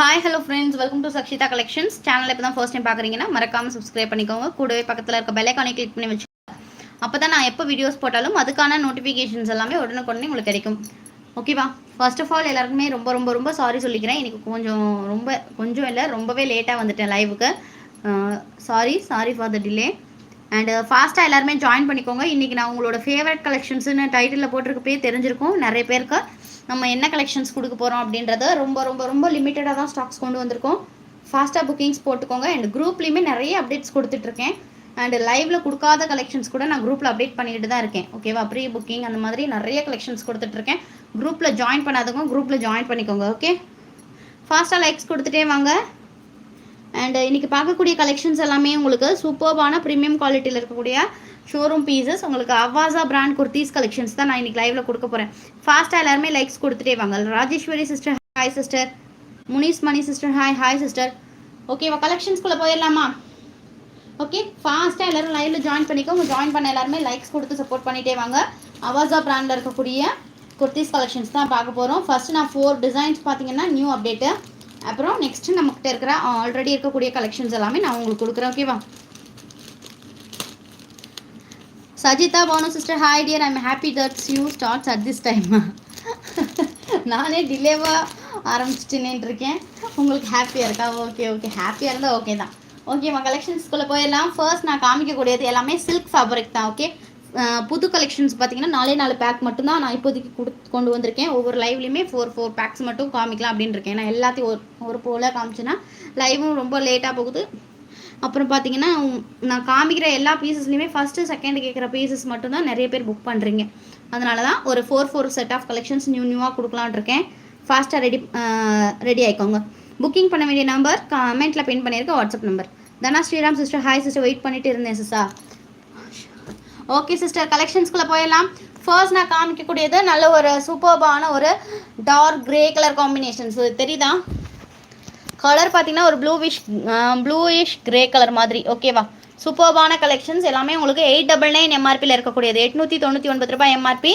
Hi hello friends welcome to Sakshita collections channel இப்போ தான் first time பார்க்குறீங்கன்னா மறக்காமல் சப்ஸ்கிரைப் பண்ணிக்கோங்க. கூடவே பக்கத்தில் இருக்க பெல்லைக்கானே கிளிக் பண்ணி வச்சு அப்போ தான் நான் எப்போ வீடியோஸ் போட்டாலும் அதுக்கான நோட்டிஃபிகேஷன்ஸ் எல்லாமே உடனுக்குடனே உங்களுக்கு கிடைக்கும். ஓகேவா ஃபர்ஸ்ட் ஆஃப் ஆல் எல்லாருக்குமே ரொம்ப ரொம்ப ரொம்ப சாரி சொல்லிக்கிறேன். எனக்கு கொஞ்சம் ரொம்ப கொஞ்சம் இல்லை ரொம்பவே லேட்டாக வந்துட்டேன் லைவுக்கு sorry sorry for the delay and ஃபாஸ்ட்டாக எல்லாருமே ஜாயின் பண்ணிக்கோங்க. இன்றைக்கி நான் உங்களோட ஃபேவரட் கலெக்ஷன்ஸ்னு டைட்டிலில் போட்டிருக்கப்பே தெரிஞ்சிருக்கும். நிறைய பேருக்கு நம்ம என்ன கலெக்ஷன்ஸ் கொடுக்க போகிறோம் அப்படின்றத ரொம்ப ரொம்ப ரொம்ப லிமிட்டடாக தான் ஸ்டாக்ஸ் கொண்டு வந்திருக்கோம். ஃபாஸ்ட்டாக புக்கிங்ஸ் போட்டுக்கோங்க. அண்ட் குரூப்லேயுமே நிறைய அப்டேட்ஸ் கொடுத்துட்ருக்கேன் அண்ட் லைவ்ல கொடுக்காத கலெக்ஷன்ஸ் கூட நான் குரூப்பில் அப்டேட் பண்ணிட்டு தான் இருக்கேன். ஓகேவா ப்ரீ புக்கிங் அந்த மாதிரி நிறைய கலெக்ஷன்ஸ் கொடுத்துட்ருக்கேன் குரூப்பில் ஜாயின் பண்ணாதவங்க குரூப்பில் ஜாயின் பண்ணிக்கோங்க ஓகே ஃபாஸ்ட்டாக லைக்ஸ் கொடுத்துட்டே வாங்க. அண்ட் இன்னைக்கு பார்க்கக்கூடிய கலெக்ஷன்ஸ் எல்லாமே உங்களுக்கு சூப்பர்பான ப்ரீமியம் குவாலிட்டியில் இருக்கக்கூடிய ஷோரூம் பீசஸ் உங்களுக்கு அவாசா பிராண்ட் குர்த்திஸ் கலெக்ஷன்ஸ் தான் நான் இன்னைக்கு லைவ்ல கொடுக்க போகிறேன் ஃபாஸ்ட்டாக எல்லாருமே லைக்ஸ் கொடுத்துட்டே வாங்க. Rajeshwari sister hi sister Munis Mani sister hi hi sister ஓகேவா கலெக்ஷன்ஸ்குள்ளே போயிடலாமா? ஓகே ஃபாஸ்ட்டாக எல்லாரும் லைவ்ல ஜாயின் பண்ணிக்கோங்க. ஜாயின் பண்ண எல்லாருமே லைக்ஸ் கொடுத்து சப்போர்ட் பண்ணிட்டே வாங்க. அவாசா பிராண்டில் இருக்கக்கூடிய குர்த்திஸ் கலெக்ஷன்ஸ் தான் பார்க்க போகிறோம் ஃபர்ஸ்ட் நான் ஃபோர் டிசைன்ஸ் பார்த்தீங்கன்னா நியூ அப்டேட்டு அப்புறம் நெக்ஸ்ட்டு நம்மக்கிட்ட இருக்கிற ஆல்ரெடி இருக்கக்கூடிய கலெக்ஷன்ஸ் எல்லாமே நான் உங்களுக்கு கொடுக்குறேன். ஓகேவா Sajitha Banu sister hi dear I'm happy that's you starts at this time நானே டிலேவாக ஆரம்பிச்சிட்டேனேன்னு இருக்கேன் உங்களுக்கு ஹாப்பியாக இருக்கா? ஓகே ஓகே ஹாப்பியாக இருந்தால் ஓகே தான். ஓகேம்மா கலெக்ஷன்ஸ்குள்ளே போயிடலாம். ஃபர்ஸ்ட் நான் காமிக்கக்கூடியது எல்லாமே சில்க் ஃபேப்ரிக் தான் ஓகே புது கலெக்ஷன்ஸ் பார்த்தீங்கன்னா நாலே நாலு பேக் மட்டும்தான் நான் இப்போதைக்கு கொடுத்து கொண்டு வந்திருக்கேன். ஒவ்வொரு லைவ்லையுமே ஃபோர் ஃபோர் பேக்ஸ் மட்டும் காமிக்கலாம் அப்படின்னு இருக்கேன் நான் எல்லாத்தையும் ஒரு ஒரு போல் காமிச்சேன்னா லைவும் ரொம்ப லேட்டாக போகுது. அப்புறம் பார்த்தீங்கன்னா நான் காமிக்கிற எல்லா பீசஸ்லையுமே ஃபஸ்ட்டு செகண்ட் கேட்குற பீசஸ் மட்டும்தான் நிறைய பேர் புக் பண்ணுறீங்க அதனால தான் ஒரு four four set of collections new நியூவாக கொடுக்கலான் இருக்கேன். ஃபாஸ்ட்டாக ரெடி ரெடி ஆயிக்கோங்க. புக்கிங் பண்ண வேண்டிய நம்பர் கமெண்ட்டில் பின் பண்ணியிருக்க WhatsApp number Dhana Sriram sister hi sister wait பண்ணிட்டு இருந்தேன் சிஸ்டா ஓகே சிஸ்டர் கலெக்ஷன்ஸ்குள்ளே போயிடலாம். ஃபர்ஸ்ட் நான் காமிக்கக்கூடியது நல்ல ஒரு சூப்பர்பான ஒரு டார்க் கிரே கலர் காம்பினேஷன்ஸ் தெரியுதா? கலர் பார்த்தீங்கன்னா ஒரு ப்ளூவிஷ் ப்ளூயிஷ் கிரே கலர் மாதிரி ஓகேவா சூப்பர்பான கலெக்ஷன்ஸ் எல்லாமே உங்களுக்கு எயிட் டபுள் நைன் எம்ஆர்பியில் இருக்கக்கூடியது. எட்நூற்றி தொண்ணூற்றி ஒன்பது ரூபாய் எம்ஆர்பி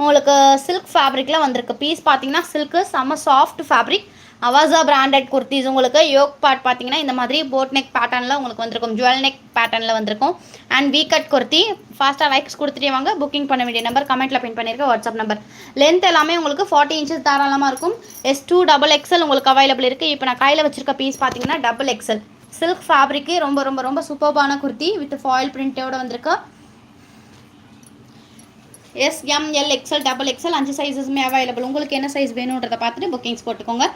உங்களுக்கு சில்க் ஃபேப்ரிக்கில் வந்திருக்கு. பீஸ் பார்த்தீங்கன்னா சில்க்கு செம்ம soft fabric Avasa branded kurtis உங்களுக்கு யோக் பார்ட் பார்த்தீங்கன்னா இந்த மாதிரி போட் நெக் பேட்டர்னில் உங்களுக்கு வந்திருக்கும். ஜுவல் நெக் பேட்டர்னில் வந்திருக்கும். அண்ட் வீ கட் குர்த்தி ஃபாஸ்ட்டாக லைக்ஸ் கொடுத்துட்டே வாங்க. புக்கிங் பண்ண வேண்டிய நம்பர் கமெண்ட்டில் பின் பண்ணியிருக்க வாட்ஸ்அப் நம்பர் லென்த் எல்லாமே உங்களுக்கு ஃபார்ட்டி இன்ச்சஸ் தாராளமாக இருக்கும். எஸ் டூ டபுள் எக்ஸல் உங்களுக்கு அவைலபிள் இருக்குது இப்போ நான் கையில் வச்சிருக்க பீஸ் பார்த்தீங்கன்னா டபுள் எக்ஸல் சில்க் ஃபேப்ரிக்கு ரொம்ப ரொம்ப ரொம்ப சூப்பர்பான குர்த்தி வித் ஃபாயில் பிரிண்ட்டோட வந்திருக்கு. S M L XL double XL அஞ்சு சைஸஸுமே அவைலபிள் உங்களுக்கு என்ன சைஸ் வேணுன்றதை பார்த்துட்டு புக்கிங்ஸ் போட்டுக்கோங்க.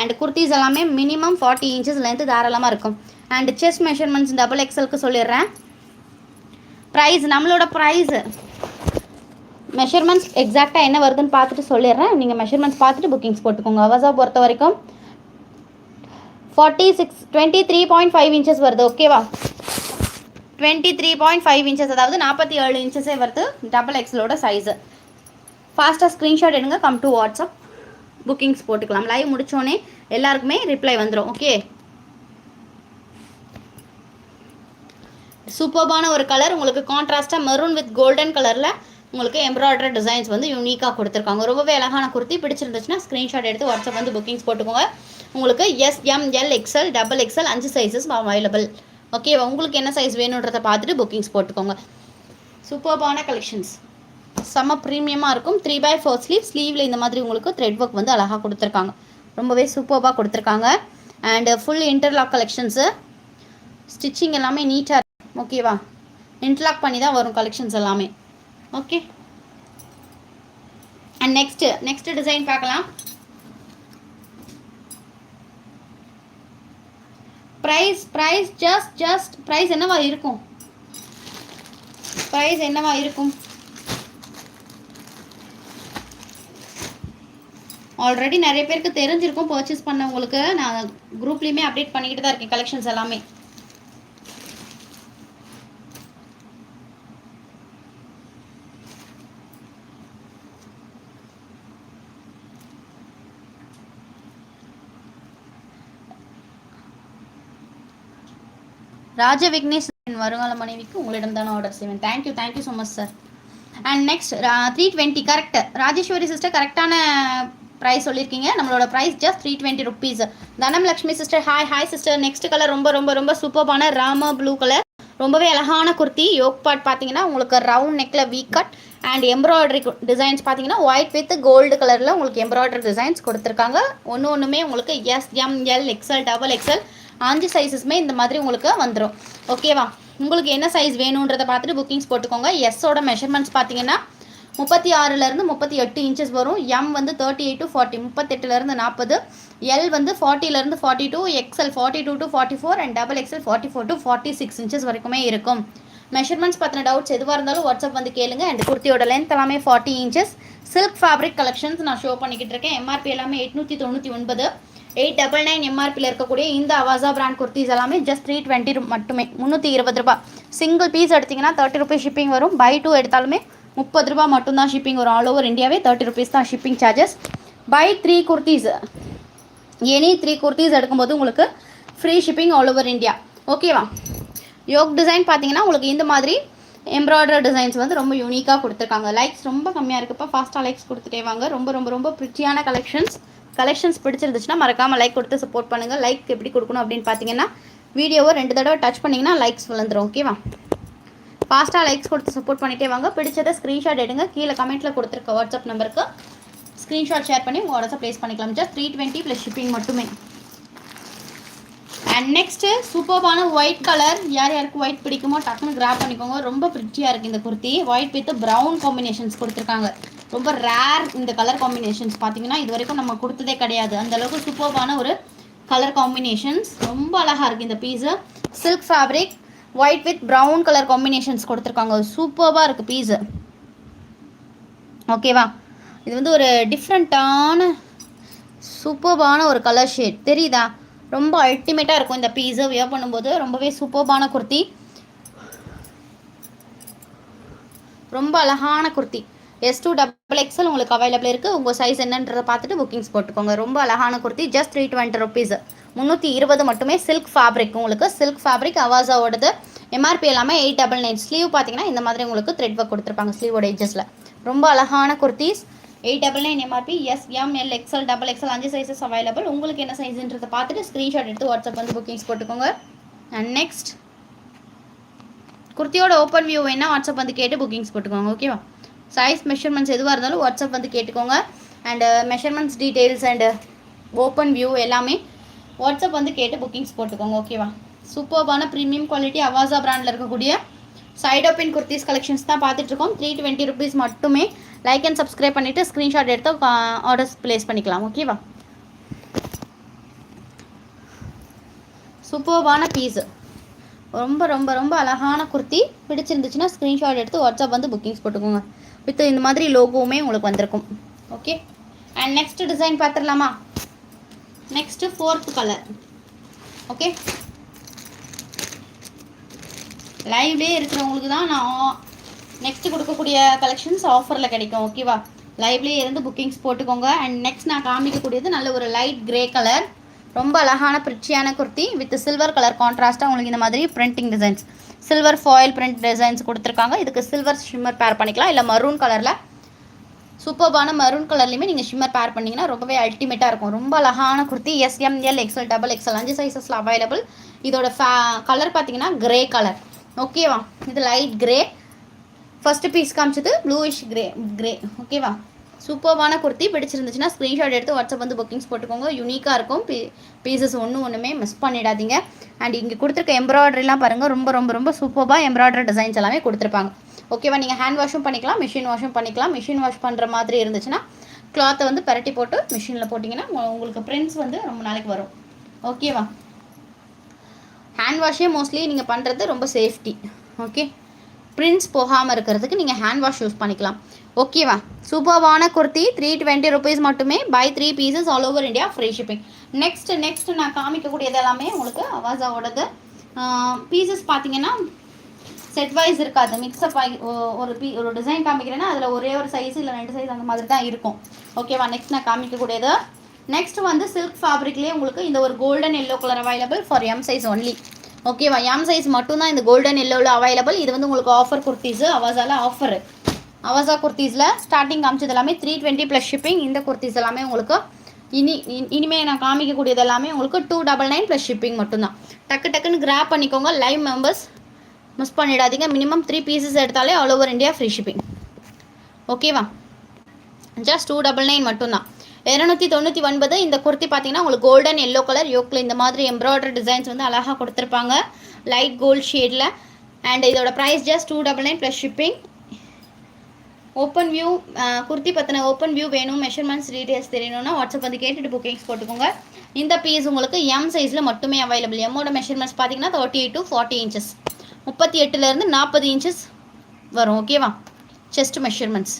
அண்ட் குர்த்திஸ் எல்லாமே மினிமம் ஃபார்ட்டி இன்ச்சஸ் லென்த்து தாராளமாக இருக்கும். அண்ட் செஸ்ட் மெஷர்மெண்ட்ஸ் டபுள் எக்ஸலுக்கு சொல்லிடுறேன். ப்ரைஸ் நம்மளோட ப்ரைஸு மெஷர்மெண்ட்ஸ் எக்ஸாக்டாக என்ன வருதுன்னு பார்த்துட்டு சொல்லிடுறேன். நீங்கள் மெஷர்மெண்ட்ஸ் பார்த்துட்டு புக்கிங்ஸ் போட்டுக்கோங்க. அவசா பொறுத்த வரைக்கும் forty six twenty three point five inches வருது ஓகேவா twenty three point five inches அதாவது நாற்பத்தி ஏழு இன்ச்சஸே வருது டபுள் எக்ஸலோட சைஸு ஃபாஸ்ட்டாக ஸ்க்ரீன்ஷாட் எடுங்க. கம் டு வாட்ஸ்அப் புக்கிங்ஸ் போட்டுக்கலாம். லைவ் முடிச்சோடனே எல்லாருக்குமே ரிப்ளை வந்துடும் ஓகே சூப்பர்பான ஒரு கலர் உங்களுக்கு கான்ட்ராஸ்ட்டாக மெரூன் வித் கோல்டன் கலரில் உங்களுக்கு எம்ப்ராய்டரி டிசைன்ஸ் வந்து யூனிக்காக கொடுத்துருக்காங்க. ரொம்பவே அழகான குர்த்தி பிடிச்சிருந்துச்சுன்னா ஸ்க்ரீன்ஷாட் எடுத்து வாட்ஸ்அப் வந்து புக்கிங்ஸ் போட்டுக்கோங்க. உங்களுக்கு S M L XL double XL அஞ்சு சைஸஸ் அவைலபிள் ஓகேவா உங்களுக்கு என்ன சைஸ் வேணுன்றதை பார்த்துட்டு புக்கிங்ஸ் போட்டுக்கோங்க. சூப்பர்பான கலெக்ஷன்ஸ் செம்ம ப்ரீமியமாக இருக்கும். த்ரீ பை ஃபோர் ஸ்லீவ் ஸ்லீவில் இந்த மாதிரி உங்களுக்கு த்ரெட் ஒர்க் வந்து அழகாக கொடுத்துருக்காங்க. ரொம்பவே சூப்பராக கொடுத்துருக்காங்க. And full interlock collections stitching எல்லாமே நீட்டாக இருக்கும் ஓகேவா இன்டர்லாக் பண்ணி தான் வரும் கலெக்ஷன்ஸ் எல்லாமே. Okay and next next design பார்க்கலாம். Price price just just price என்னவா இருக்கும்? ப்ரைஸ் என்னவா இருக்கும்? ஆல்ரெடி நிறைய பேருக்கு தெரிஞ்சிருக்கும் பர்ச்சேஸ் பண்ணவங்களுக்கு. நான் குரூப்லேயுமே அப்டேட் பண்ணிக்கிட்டு தான் இருக்கேன் கலெக்ஷன்ஸ் எல்லாமே. ராஜ விக்னேஷ் என் வருங்கால மனைவிக்கு உங்களிடம் தானே ஆர்டர் செய்வேன். Thank you thank you so much sir and next three twenty correct Rajeshwari sister கரெக்டான ப்ரைஸ் சொல்லியிருக்கீங்க நம்மளோட price just three twenty rupees Dhanam Lakshmi sister hi hi sister next colour ரொம்ப ரொம்ப ரொம்ப சூப்பர்பான ராமா ப்ளூ கலர் ரொம்பவே அழகான குர்த்தி. யோக் பாட் பார்த்தீங்கன்னா உங்களுக்கு ரவுண்ட் நெக்கில் V cut and embroidery designs பார்த்தீங்கன்னா ஒயிட் வித் கோல்டு கலரில் உங்களுக்கு எம்ப்ராய்டரி டிசைன்ஸ் கொடுத்துருக்காங்க. ஒன்று ஒன்றுமே உங்களுக்கு S M L XL double XL அஞ்சு சைஸஸுமே இந்த மாதிரி உங்களுக்கு வந்துடும் ஓகேவா உங்களுக்கு என்ன சைஸ் வேணுன்றதை பார்த்துட்டு புக்கிங்ஸ் போட்டுக்கோங்க. எஸ்ஸோட மெஷர்மெண்ட்ஸ் பார்த்தீங்கன்னா முப்பத்தி ஆறுலேருந்து முப்பத்தி எட்டு இன்ச்சஸ் வரும். எம் வந்து தேர்ட்டி எயிட் டு ஃபார்ட்டி முப்பத்தெட்டுலேருந்து நாற்பது எல் வந்து ஃபார்ட்டிலேருந்து forty two XL forty two to forty four and double XL forty four to forty six inches வரைக்குமே இருக்கும். மெஷர்மெண்ட்ஸ் பற்றின டவுட்ஸ் எதுவாக இருந்தாலும் வாட்ஸ்அப் வந்து கேளுங்க. அண்ட் குர்த்தியோட லென்த் எல்லாமே forty inches silk fabric collections நான் ஷோ பண்ணிக்கிட்டு இருக்கேன். எம்ஆர்பி எல்லாமே எட்நூற்றி தொண்ணூற்றி ஒன்பது. எயிட் டபுள் நைன் எம்ஆர்பியில் இருக்கக்கூடிய இந்த அவாசா பிராண்ட் குர்த்திஸ் எல்லாமே ஜஸ்ட் த்ரீ டுவெண்ட்டி மட்டுமே. முந்நூற்றி இருபது ரூபாய். சிங்கிள் பீஸ் எடுத்திங்கன்னா தேர்ட்டி ருபீஸ் ஷிப்பிங் வரும். பை டூ எடுத்தாலுமே முப்பது ரூபா மட்டும்தான் ஷிப்பிங் வரும். ஆல் ஓவர் இந்தியாவே தேர்ட்டி ருபீஸ் தான் shipping charges by three kurtis any three kurtis எடுக்கும்போது உங்களுக்கு free shipping all over India ஓகேவா யோக் டிசைன் பார்த்தீங்கன்னா உங்களுக்கு இந்த மாதிரி எம்ப்ராய்டர் டிசைன்ஸ் வந்து ரொம்ப யூனிக்காக கொடுத்துருக்காங்க. லைக்ஸ் ரொம்ப கம்மியாக இருக்குப்போ. ஃபாஸ்ட்டாக லைக்ஸ் கொடுத்துட்டே வாங்க. ரொம்ப ரொம்ப ரொம்ப பிரிச்சியான கலெக்ஷன்ஸ் கலெக்ஷன்ஸ் பிடிச்சிருந்துச்சுன்னா மறக்காமல் லைக் கொடுத்து சப்போர்ட் பண்ணுங்கள் லைக் எப்படி கொடுக்கணும் அப்படின்னு பார்த்தீங்கன்னா வீடியோவை ரெண்டு தடவை டச் பண்ணிங்கன்னா லைக்ஸ் விழுந்துரும் ஓகேவா ஃபாஸ்ட்டாக லைக்ஸ் கொடுத்து சப்போர்ட் பண்ணிட்டே வாங்க. பிடிச்சதை ஸ்க்ரீன்ஷாட் எடுங்க. கீழே கமெண்ட்டில் கொடுத்துருக்க வாட்ஸ்அப் நம்பருக்கு ஸ்க்ரீன்ஷாட் ஷேர் பண்ணி உங்கள் வாட்ஸ்அப் ப்ளேஸ் பண்ணிக்கலாம். Just three twenty plus shipping மட்டுமே. அண்ட் நெக்ஸ்ட்டு சூப்பர்பான ஒயிட் கலர் யார் யாருக்கு ஒயிட் பிடிக்குமோ டக்குன்னு கிராப் பண்ணிக்கோங்க. ரொம்ப பிரிட்டியாக இருக்குது இந்த kurti white with brown combinations கொடுத்துருக்காங்க. ரொம்ப ரேர் இந்த கலர் காம்பினேஷன்ஸ் பார்த்தீங்கன்னா இது வரைக்கும் நம்ம கொடுத்ததே கிடையாது. அந்த அளவுக்கு சூப்பர்பான ஒரு கலர் காம்பினேஷன்ஸ் ரொம்ப அழகாக இருக்குது இந்த piece silk fabric white with brown colour combinations கொடுத்துருக்காங்க. சூப்பர்வாக இருக்குது பீஸு ஓகேவா இது வந்து ஒரு டிஃப்ரெண்ட்டான சூப்பர்பான ஒரு கலர் ஷேட் தெரியுதா? ரொம்ப அல்டிமேட்டாக இருக்கும் இந்த பீஸை வியர் பண்ணும்போது ரொம்பவே சூப்பர்பான குர்த்தி. ரொம்ப அழகான kurti. S to double XL உங்களுக்கு அவைலபிள் இருக்குது உங்கள் சைஸ் என்னன்றதை பார்த்துட்டு புக்கிங்ஸ் போட்டுக்கோங்க. ரொம்ப அழகான kurti just three twenty rupees முந்நூற்றி இருபது மட்டுமே சில்க் ஃபேப்ரிக் உங்களுக்கு. சில்க் ஃபேப்ரிக் அவாசாவோடது எம்ஆர்பி எல்லாமே எயிட் டபுள் நைன் ஸ்லீவ் பார்த்தீங்கன்னா இந்த மாதிரி உங்களுக்கு த்ரெட் ஒர்க் கொடுத்துருப்பாங்க ஸ்லீவோட எஜஸில் ரொம்ப அழகான kurtis. Eight double nine MRP S M L XL double XL அஞ்சு சைஸஸ் அவைலபிள் உங்களுக்கு என்ன சைஸ்ன்றதை பார்த்துட்டு ஸ்க்ரீன்ஷாட் எடுத்து வாட்ஸ்அப் வந்து புக்கிங்ஸ் போட்டுக்கோங்க. அண்ட் நெக்ஸ்ட் குர்த்தியோட ஓப்பன் வியூ வேணால் வாட்ஸ்அப் வந்து கேட்டு புக்கிங்ஸ் போட்டுக்கோங்க ஓகேவா சைஸ் மெஷர்மெண்ட்ஸ் எதுவாக இருந்தாலும் வாட்ஸ்அப் வந்து கேட்டுக்கோங்க. And measurements details and open view எல்லாமே வாட்ஸ்அப் வந்து கேட்டு புக்கிங்ஸ் போட்டுக்கோங்க ஓகேவா சூப்பர்பான ப்ரீமியம் குவாலிட்டி அவாசா ப்ராண்டில் இருக்கக்கூடிய சைட் ஓப்பன் குர்த்திஸ் கலெக்ஷன்ஸ் தான் பார்த்துட்ருக்கோம். த்ரீ டுவெண்ட்டி ருபீஸ் மட்டுமே. லைக் அண்ட் சப்ஸ்கிரைப் பண்ணிவிட்டு ஸ்க்ரீன்ஷாட் எடுத்து uh, ஆர்டர்ஸ் ப்ளேஸ் பண்ணிக்கலாம் ஓகேவா சூப்பர்பான பீஸு ரொம்ப ரொம்ப ரொம்ப அழகான குர்த்தி பிடிச்சிருந்துச்சுன்னா ஸ்க்ரீன்ஷாட் எடுத்து வாட்ஸ்அப் வந்து புக்கிங்ஸ் போட்டுக்கோங்க. வித் இந்த மாதிரி லோகோவுமே உங்களுக்கு வந்திருக்கும். ஓகே அண்ட் நெக்ஸ்ட் டிசைன் பார்த்துடலாமா? நெக்ஸ்ட்டு ஃபோர்த் கலர் ஓகே லைவ்லேயே இருக்கிறவங்களுக்கு தான் நான் நெக்ஸ்ட் கொடுக்கக்கூடிய கலெக்ஷன்ஸ் ஆஃபரில் கிடைக்கும். ஓகேவா லைவ்லேயே இருந்து புக்கிங்ஸ் போட்டுக்கோங்க. அண்ட் நெக்ஸ்ட் நான் காமிக்கக்கூடியது நல்ல ஒரு லைட் கிரே கலர் ரொம்ப அழகான பிரிச்சியான குர்த்தி வித் சில்வர் கலர் கான்ட்ராஸ்ட்டாக உங்களுக்கு இந்த மாதிரி printing designs silver foil print designs கொடுத்துருக்காங்க. இதுக்கு சில்வர் ஷிம்மர் பேர் பண்ணிக்கலாம். இல்லை மரூன் கலரில் சூப்பர்பான மரூன் கலர்லையுமே நீங்கள் ஷிம்மர் பேர் பண்ணிங்கன்னா ரொம்பவே அல்டிமேட்டாக இருக்கும். ரொம்ப அழகான kurti. S M L XL double XL அஞ்சு சைஸஸில் அவைலபிள் இதோட ஃபே கலர் பார்த்தீங்கன்னா கிரே கலர் ஓகேவா இது லைட் கிரே ஃபஸ்ட்டு பீஸ் காமிச்சது ப்ளூயிஷ் கிரே கிரே ஓகேவா சூப்பர்வான குர்த்தி பிடிச்சிருந்துச்சுன்னா ஸ்க்ரீன்ஷாட் எடுத்து வாட்ஸ்அப் வந்து புக்கிங்ஸ் போட்டுக்கோங்க. யூனிக்காக இருக்கும். பீ பீசஸ் ஒன்று ஒன்றுமே மிஸ் பண்ணிடாதீங்க. அண்ட் இங்கே கொடுத்துருக்க எம்ப்ராய்டரிலாம் பாருங்கள் ரொம்ப ரொம்ப ரொம்ப சூப்பராக எம்ப்ராய்டரி டிசைன்ஸ் எல்லாமே கொடுத்துருப்பாங்க. ஓகேவா நீங்கள் ஹேண்ட் வாஷும் பண்ணிக்கலாம் மிஷின் வாஷும் பண்ணிக்கலாம். மிஷின் வாஷ் பண்ணுற மாதிரி இருந்துச்சுன்னா கிளாத்தை வந்து பரட்டி போட்டு மிஷினில் போட்டிங்கன்னா உங்களுக்கு பிரிண்ட்ஸ் வந்து ரொம்ப நாளைக்கு வரும். ஓகேவா ஹேண்ட் வாஷே மோஸ்ட்லி நீங்கள் பண்ணுறது ரொம்ப சேஃப்டி ஓகே பிரிண்ட்ஸ் போகாமல் இருக்கிறதுக்கு நீங்கள் ஹேண்ட் வாஷ் யூஸ் பண்ணிக்கலாம். ஓகேவா சூப்பர்வான குர்த்தி த்ரீ டுவெண்ட்டி ருபீஸ் மட்டுமே. By three pieces all over India free shipping next next நான் காமிக்கக்கூடியது எல்லாமே உங்களுக்கு அவாசாவோடது பீசஸ் பார்த்தீங்கன்னா செட் வைஸ் இருக்காது. மிக்ஸ்அப் ஆகி ஒரு பீ ஒரு டிசைன் காமிக்கிறேன்னா அதில் ஒரே ஒரு சைஸ் இல்லை ரெண்டு சைஸ் அந்த மாதிரி தான் இருக்கும். ஓகேவா நெக்ஸ்ட் நான் காமிக்கக்கூடியது. நெக்ஸ்ட் வந்து சில்க் ஃபேப்ரிக்லேயே உங்களுக்கு இந்த ஒரு golden yellow colour available for M size only ஓகேவா எம் சைஸ் மட்டும்தான் இந்த கோல்டன் எல்லோவில் அவைலபிள் இது வந்து உங்களுக்கு ஆஃபர் குர்த்திஸு அவாசால ஆஃபர் அவசா குர்த்திஸில் ஸ்டார்டிங் காமிச்சது எல்லாமே த்ரீ டுவெண்ட்டி ப்ளஸ் ஷிப்பிங் இந்த குர்த்திஸ் எல்லாமே உங்களுக்கு இனி இனிமேல் நான் காமிக்கக்கூடியது எல்லாமே உங்களுக்கு two double nine plus shipping மட்டும்தான். டக்கு டக்குன்னு கிராப் பண்ணிக்கோங்க லைவ் மெம்பர்ஸ் மிஸ் பண்ணிடாதீங்க. மினிமம் த்ரீ பீசஸ் எடுத்தாலே all over India free shipping ஓகேவா ஜஸ்ட் டூ டபுள் நைன் மட்டும்தான். இரநூத்தி தொண்ணூற்றி ஒன்பது இந்த குர்த்தி பார்த்தீங்கன்னா உங்களுக்கு கோல்டன் எல்லோ கலர் யோக்கில் இந்த மாதிரி எம்ப்ராய்டரி டிசைன்ஸ் வந்து அழகாக கொடுத்துருப்பாங்க. லைட் கோல்ட் ஷேடில் அண்ட் இதோட price just two double nine plus shipping open view kurti பற்றின ஓப்பன் வியூ வேணும் மெஷர்மெண்ட்ஸ் டீட்டெயில்ஸ் தெரியணும்னா வாட்ஸ்அப் வந்து கேட்டுட்டு புக்கிங்ஸ் போட்டுக்கோங்க. இந்த பீஸ் உங்களுக்கு எம் சைஸில் மட்டுமே அவைலபிள் எம்மோட மெஷர்மெண்ட்ஸ் பார்த்தீங்கன்னா thirty eight to forty inches முப்பத்தி எட்டுலேருந்து நாற்பது இன்ச்சஸ் வரும் ஓகேவா செஸ்ட் மெஷர்மெண்ட்ஸ்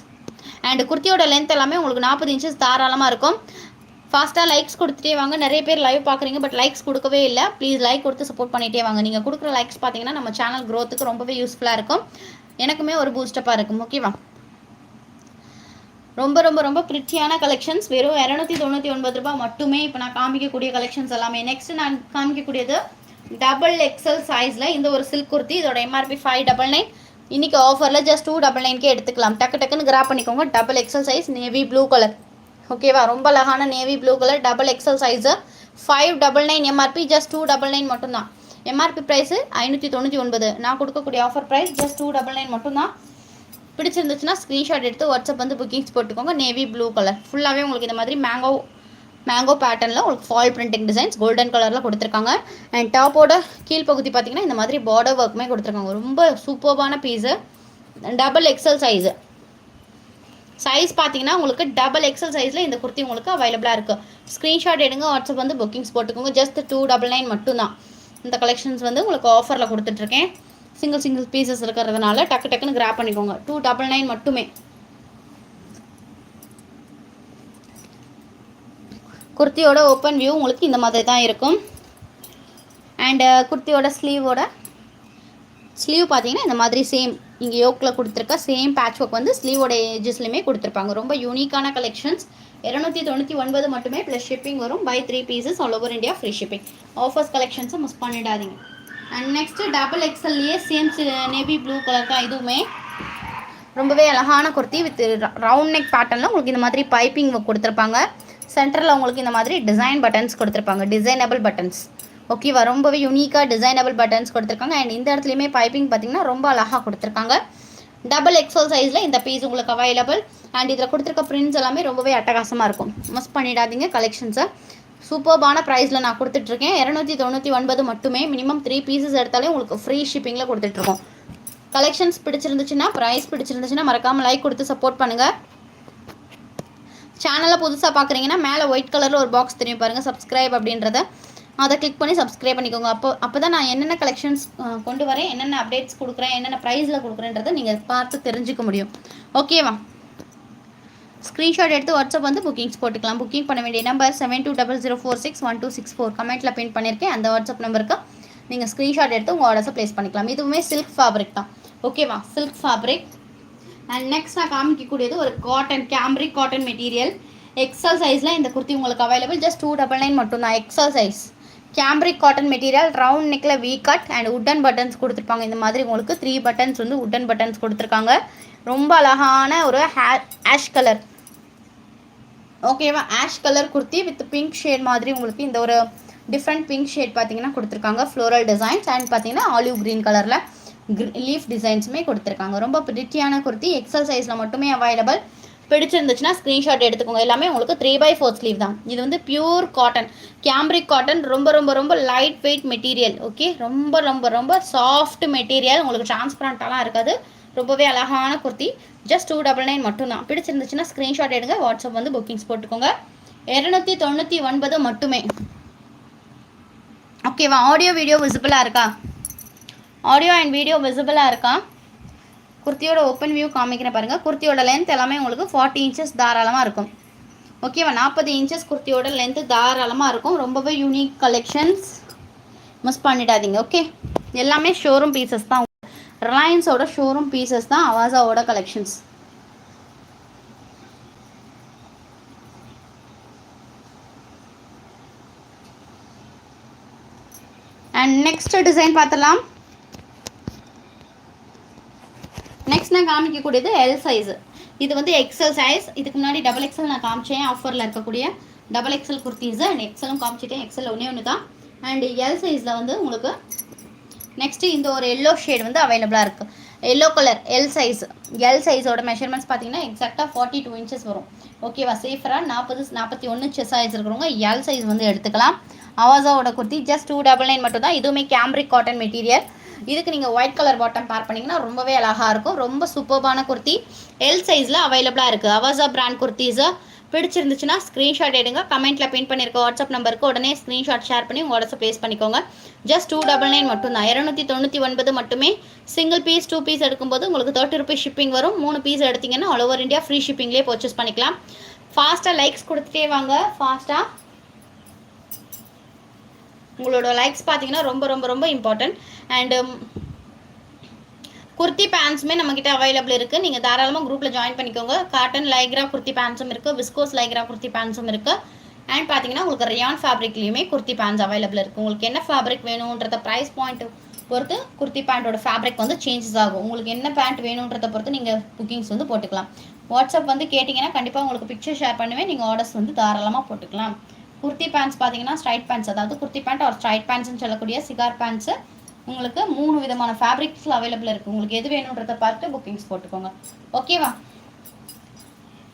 அண்ட் குர்த்தியோட லென்த் எல்லாமே உங்களுக்கு நாற்பது இன்ச்சஸ் தாராளமாக இருக்கும். ஃபாஸ்ட்டாக லைக்ஸ் கொடுத்துட்டே வாங்க. நிறைய பேர் லைவ் பார்க்குறீங்க பட் லைக்ஸ் கொடுக்கவே இல்லை. ப்ளீஸ் லைக் கொடுத்து சப்போர்ட் பண்ணிகிட்டே வாங்க. நீங்கள் கொடுக்குற லைக்ஸ் பார்த்தீங்கன்னா நம்ம சேனல் க்ரோத்துக்கு ரொம்பவே யூஸ்ஃபுல்லாக இருக்கும். எனக்குமே ஒரு பூஸ்டப்பாக இருக்கும் ஓகேவா ரொம்ப ரொம்ப ரொம்ப பிரிட்டியான கலெக்ஷன்ஸ் வெறும் இரநூத்தி தொண்ணூற்றி ஒன்பது ரூபாய் மட்டுமே இப்போ நான் காமிக்கக்கூடிய கலெக்ஷன்ஸ் எல்லாமே. நெக்ஸ்ட் நான் காமிக்கக்கூடியது டபுள் எக்ஸல் சைஸில் இந்த ஒரு சில்க் குர்த்தி. இதோட எம்ஆர்பி ஃபைவ் டபுள் நைன் இன்றைக்கி ஆஃபரில் ஜஸ்ட் டூ டபுள் நைன்கே எடுத்துக்கலாம். டக்கு டக்குன்னு கிராப் பண்ணிக்கோங்க. Double XL size navy blue colour ஓகேவா ரொம்ப அழகான navy blue colour double XL size five double nine MRP just two double nine மட்டும்தான். எம்ஆர்பி ப்ரைஸு ஐநூற்றி தொண்ணூற்றி ஒன்பது. நான் கொடுக்கக்கூடிய offer price just two double nine மட்டும்தான். பிடிச்சிருந்துச்சுன்னா ஸ்க்ரீன்ஷாட் எடுத்து வாட்ஸ்அப் வந்து புக்கிங்ஸ் போட்டுக்கோங்க. நேவி ப்ளூ கலர் ஃபுல்லாகவே உங்களுக்கு இந்த மாதிரி மேங்கோ மேங்கோ பேட்டர்னில் உங்களுக்கு ஃபால் பிரிண்டிங் டிசைன்ஸ் கோல்டன் கலரில் கொடுத்துருக்காங்க. அண்ட் டாப்போட கீழ்ப்பகுதி பார்த்தீங்கன்னா இந்த மாதிரி பார்டர் ஒர்க்குமே கொடுத்துருக்காங்க. ரொம்ப சூப்பர்வான piece double XL size size பார்த்தீங்கன்னா உங்களுக்கு டபுள் எக்ஸல் சைஸில் இந்த குர்த்தி உங்களுக்கு அவைலபிளாக இருக்குது ஸ்க்ரீன்ஷாட் எடுங்க வாட்ஸ்அப் வந்து புக்கிங்ஸ் போட்டுக்கோங்க. ஜஸ்ட் டூ டபுள் நைன் மட்டும்தான். இந்த கலெக்ஷன்ஸ் வந்து உங்களுக்கு ஆஃபரில் கொடுத்துட்ருக்கேன் சிங்கிள் சிங்கிள் பீசஸ் இருக்கிறதுனால டக்கு டக்குன்னு கிராப் பண்ணிக்கோங்க. டூ டபுள் நைன் மட்டுமே. குர்த்தியோட ஓப்பன் வியூ உங்களுக்கு இந்த மாதிரி தான் இருக்கும். அண்டு uh, குர்த்தியோட ஸ்லீவோட ஸ்லீவ் பார்த்தீங்கன்னா இந்த மாதிரி சேம் இங்கே யோக்கில் கொடுத்துருக்க சேம் பேட்ச் ஒர்க் வந்து ஸ்லீவோட ஏஜஸ்லையுமே கொடுத்துருப்பாங்க. ரொம்ப யூனிக்கான கலெக்ஷன்ஸ் இரநூத்தி தொண்ணூற்றி ஒன்பது மட்டுமே ப்ளஸ் ஷிப்பிங் வரும். Buy three pieces all over India free shipping offers கலெக்ஷன்ஸை miss பண்ணிடாதீங்க. அண்ட் நெக்ஸ்ட்டு டபுள் எக்ஸ்எல்லையே சேம் நேவி ப்ளூ கலர் தான் இதுவுமே. ரொம்பவே அழகான குர்த்தி வித் ரவுண்ட் நெக் பேட்டர்னில் உங்களுக்கு இந்த மாதிரி பைப்பிங் கொடுத்துருப்பாங்க. சென்டரில் உங்களுக்கு இந்த மாதிரி டிசைன் பட்டன்ஸ் கொடுத்துருப்பாங்க. டிசைனபிள் பட்டன்ஸ் ஓகேவா ரொம்பவே யூனிக்காக டிசைனபிள் பட்டன்ஸ் கொடுத்துருக்காங்க. அண்ட் இந்த இடத்துலையுமே பைப்பிங் பார்த்தீங்கன்னா ரொம்ப அழகாக கொடுத்துருக்காங்க. டபுள் எக்ஸல் சைஸில் இந்த பீஸ் உங்களுக்கு அவைலபிள் அண்ட் இதில் கொடுத்துருக்க பிரிண்ட்ஸ் எல்லாமே ரொம்பவே அட்டகாசமாக இருக்கும். மிஸ் பண்ணிடாதீங்க கலெக்ஷன்ஸை சூப்பர்பான ப்ரைஸில் நான் கொடுத்துட்ருக்கேன். இரநூத்தி தொண்ணூற்றி ஒன்பது மட்டுமே மினிமம் த்ரீ பீசஸ் எடுத்தாலே உங்களுக்கு ஃப்ரீ ஷிப்பிங்கில் கொடுத்துட்ருக்கோம். கலெக்ஷன்ஸ் பிடிச்சிருந்துச்சுன்னா ப்ரைஸ் பிடிச்சிருந்துச்சுன்னா மறக்காமல் லைக் கொடுத்து சப்போர்ட் பண்ணுங்கள் சேனலை புதுசாக பார்க்குறீங்கன்னா மேலே ஒயிட் கலரில் ஒரு பாக்ஸ் தெரியும் பாருங்கள் சப்ஸ்கிரைப் அப்படின்றத. அதை கிளிக் பண்ணி சப்ஸ்கிரைப் பண்ணிக்கோங்க. அப்போ அப்போ தான் நான் என்னென்ன கலெக்ஷன்ஸ் கொண்டு வரேன் என்னென்ன அப்டேட்ஸ் கொடுக்குறேன் என்னென்ன ப்ரைஸில் கொடுக்குறேன்றதை நீங்கள் பார்த்து தெரிஞ்சுக்க முடியும். ஓகேவா ஸ்க்ரீன்ஷாட் எடுத்து வாட்ஸ்அப் வந்து புக்கிங்ஸ் போட்டுக்கலாம். புக்கிங் பண்ண வேண்டிய number seven two double zero four six one two six four கமெண்ட்டில் பின் பண்ணியிருக்கேன் அந்த வாட்ஸ்அப் நம்பருக்கு நீங்கள் ஸ்க்ரீன்ஷாட் எடுத்து உங்கள் ஆர்டர்ஸை ப்ளேஸ் பண்ணிக்கலாம். இதுவுமே சில்க் ஃபேப்ரிக் தான். ஓகேவா சில்க் ஃபேப்ரிக் அண்ட் நெக்ஸ்ட் நான் காமிக்கக்கூடியது ஒரு cotton cambric cotton material XL சைஸில் இந்த குர்த்தி உங்களுக்கு available just two double nine மட்டும்தான் XL size cambric cotton material round நெக்கில் V cut and wooden buttons கொடுத்துருப்பாங்க. இந்த மாதிரி உங்களுக்கு த்ரீ பட்டன்ஸ் வந்து உட்டன் பட்டன்ஸ் கொடுத்துருக்காங்க. ரொம்ப அழகான ஒரு ஹே ஆஷ் கலர் ஓகேவா ash colour kurti with pink shade மாதிரி உங்களுக்கு இந்த ஒரு டிஃப்ரெண்ட் பிங்க் ஷேட் பார்த்தீங்கன்னா கொடுத்துருக்காங்க ஃப்ளோரல் டிசைன்ஸ் அண்ட் பார்த்தீங்கன்னா ஆலிவ் க்ரீன் கலரில் லீஃப் டிசைன்ஸுமே கொடுத்துருக்காங்க ரொம்ப பிரிட்டியான குர்த்தி எக்ஸல் சைஸில் மட்டுமே அவைலபிள் பிடிச்சிருந்துச்சுன்னா ஸ்க்ரீன்ஷாட் எடுத்துக்கோங்க. எல்லாமே உங்களுக்கு த்ரீ பை ஃபோர் ஸ்லீவ் தான். இது வந்து பியூர் காட்டன் கேம்ரிக் காட்டன் ரொம்ப ரொம்ப ரொம்ப லைட் வெயிட் மெட்டீரியல் ஓகே ரொம்ப ரொம்ப ரொம்ப சாஃப்ட் மெட்டீரியல் உங்களுக்கு டிரான்ஸ்பரண்ட்டாலாம் இருக்காது. ரொம்பவே அழகான kurti. Just two double nine மட்டும்தான். பிடிச்சிருந்துச்சுன்னா ஸ்க்ரீன்ஷாட் எடுங்க. வாட்ஸ்அப் வந்து புக்கிங்ஸ் போட்டுக்கோங்க. இரநூத்தி தொண்ணூற்றி ஒன்பது மட்டுமே. ஓகேவா ஆடியோ வீடியோ விசிபிளாக இருக்கா? ஆடியோ அண்ட் வீடியோ விசிபிளாக இருக்கா? குர்த்தியோட ஓப்பன் வியூ காமிக்கிறேன் பாருங்கள் குர்த்தியோட லென்த் எல்லாமே உங்களுக்கு ஃபார்ட்டி இன்ச்சஸ் தாராளமாக இருக்கும். ஓகேவா நாற்பது இன்ச்சஸ் குர்த்தியோட லென்த்து தாராளமாக இருக்கும். ரொம்பவே யூனிக் கலெக்ஷன்ஸ் மிஸ் பண்ணிடாதீங்க. ஓகே எல்லாமே ஷோரூம் பீசஸ் தான் ரிலையன்ஸோட ஷோரூம் பீசஸ் தான் அவாசாவோட கலெக்ஷன்ஸ் அண்ட் நெக்ஸ்ட் டிசைன் பார்த்துலாம் நெக்ஸ்ட் நான் காமிக்கக்கூடியது எல் சைஸ் இது வந்து எக்ஸல் சைஸ் இதுக்கு முன்னாடி டபுள் எக்ஸல் நான் காமிச்சேன். ஆஃபரில் இருக்கக்கூடிய டபுள் எக்ஸல் குர்த்திஸ் அண்ட் எக்ஸலும் காமிச்சிட்டேன். எக்ஸல் ஒன்றே ஒன்று தான் அண்ட் எல் சைஸில் வந்து உங்களுக்கு நெக்ஸ்ட்டு இந்த ஒரு எல்லோ ஷேட் வந்து அவைலபிளாக இருக்குது yellow colour L size L சைஸோட measurements பார்த்தீங்கன்னா எக்ஸாக்டாக ஃபார்ட்டி டூ இன்ச்சஸ் வரும். ஓகேவா சேஃபராக நாற்பது நாற்பத்தி ஒன்று செஸ் சைஸ் இருக்கிறவங்க எல் சைஸ் வந்து எடுத்துக்கலாம். அவாசாவோட kurti just two double nine மட்டும் தான். இதுவுமே கேம்ரிக் காட்டன் மெட்டீரியல் இதுக்கு நீங்கள் ஒயிட் கலர் பாட்டம் பேர் பண்ணிங்கன்னா ரொம்பவே அழகாக இருக்கும். ரொம்ப சூப்பர்பான குர்த்தி. எல் சைஸில் அவைலபிளாக இருக்குது அவாசா பிராண்ட் குர்த்திஸை பிடிச்சிருந்துச்சுன்னா ஸ்க்ரீன்ஷாட் எடுங்க. கமெண்ட்டில் பின் பண்ணியிருக்க வாட்ஸ்அப் நம்பருக்கு உடனே ஸ்க்ரீன்ஷாட் ஷேர் பண்ணி உங்கள் வாட்ஸ்அப் ப்ளேஸ் பண்ணிக்கோங்க. ஜஸ்ட் டூ டபுள் நைன் மட்டும் தான் இரநூத்தி தொண்ணூற்றி ஒன்பது மட்டுமே சிங்கிள் பீஸ் டூ பீஸ் எடுக்கும்போது உங்களுக்கு தேர்ட்டி ருபீஸ் ஷிப்பிங் வரும். மூணு பீஸ் எடுத்திங்கன்னா ஆல் ஓவர் இந்தியா ஃப்ரீ ஷிப்பிங்லேயே பர்ச்சேஸ் பண்ணிக்கலாம். ஃபாஸ்ட்டாக லைக்ஸ் கொடுத்துட்டே வாங்க. ஃபாஸ்ட்டாக உங்களோட லைக்ஸ் பார்த்தீங்கன்னா ரொம்ப ரொம்ப ரொம்ப இம்பார்ட்டன்ட் அண்டு குர்த்தி பேண்ட்ஸுமே நம்மக்கிட்ட அவைலபிள் இருக்குது நீங்கள் தாராளமாக குரூப்பில் ஜாயின் பண்ணிக்கோங்க. காட்டன் லைக்ரா குர்த்தி பேண்ட்ஸும் இருக்குது விஸ்கோஸ் லைக்ரா குர்த்தி பேண்ட்ஸும் இருக்குது அண்ட் பார்த்தீங்கன்னா உங்களுக்கு ரியான் ஃபேப்ரிக்லேயுமே குர்த்தி பேண்ட்ஸ் அவைலபிள் இருக்குது உங்களுக்கு என்ன ஃபேப்ரிக் வேணுன்றத ப்ரைஸ் பாயிண்ட் பொறுத்து குர்த்தி பேண்ட்டோட ஃபேப்ரிக் வந்து சேஞ்சஸ் ஆகும். உங்களுக்கு என்ன பேண்ட் வேணுன்றதை பொறுத்து நீங்கள் புக்கிங்ஸ் வந்து போட்டுக்கலாம். வாட்ஸ்அப் வந்து கேட்டிங்கன்னா கண்டிப்பாக உங்களுக்கு பிக்சர் ஷேர் பண்ணுவேன். நீங்கள் ஆர்டர்ஸ் வந்து தாராளமாக போட்டுக்கலாம். குர்த்தி பேண்ட்ஸ் பார்த்தீங்கன்னா ஸ்ட்ரைட் பேண்ட்ஸ் அதாவது குர்த்தி பேண்ட் ஒரு ஸ்ட்ரைட் பேண்ட்ஸ்னு சொல்லக்கூடிய சிகார் பேண்ட்ஸு உங்களுக்கு மூணு விதமான ஃபேப்ரிக்ஸில் அவைலபிள் இருக்குது உங்களுக்கு எது வேணுன்றதை பார்த்து புக்கிங்ஸ் போட்டுக்கோங்க. ஓகேவா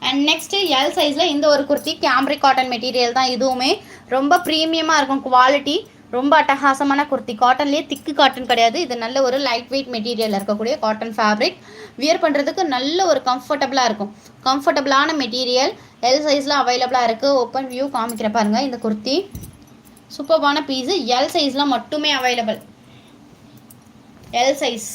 அண்ட் நெக்ஸ்ட்டு எல் சைஸில் இந்த ஒரு குர்த்தி கேம்ரி காட்டன் மெட்டீரியல் தான் இதுவுமே. ரொம்ப ப்ரீமியமாக இருக்கும் குவாலிட்டி ரொம்ப அட்டகாசமான குர்த்தி. காட்டன்லேயே திக்கு காட்டன் கிடையாது. இது நல்ல ஒரு லைட் வெயிட் மெட்டீரியல் இருக்கக்கூடிய காட்டன் ஃபேப்ரிக் வியர் பண்ணுறதுக்கு நல்ல ஒரு கம்ஃபர்டபுளாக இருக்கும். கம்ஃபர்டபுளான மெட்டீரியல் எல் சைஸில் அவைலபிளாக இருக்குது ஓப்பன் வியூ காமிக்கிற பாருங்கள் இந்த குர்த்தி. சூப்பர்பான பீஸு எல் சைஸில் மட்டுமே அவைலபிள் எல் சைஸ்